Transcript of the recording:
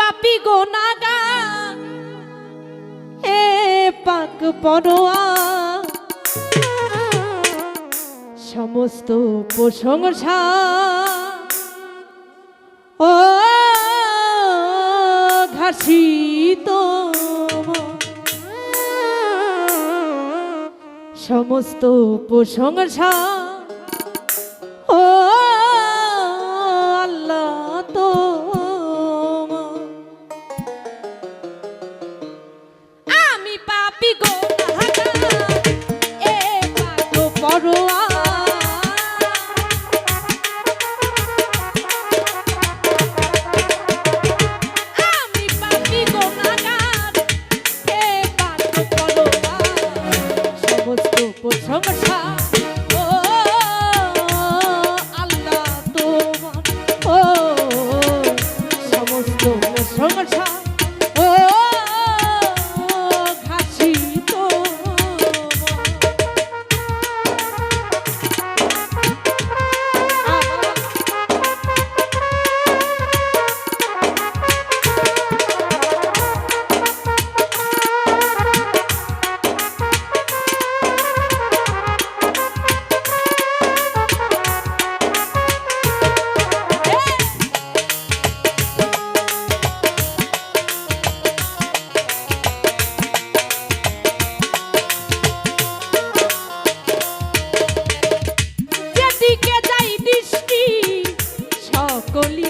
পাপি গো নাগা হে পাক পড়োয়া সমস্ত প্রশংসা। ও ঘাসিত সমস্ত প্রশংসা। ও দিকে যাই দৃষ্টি সকলি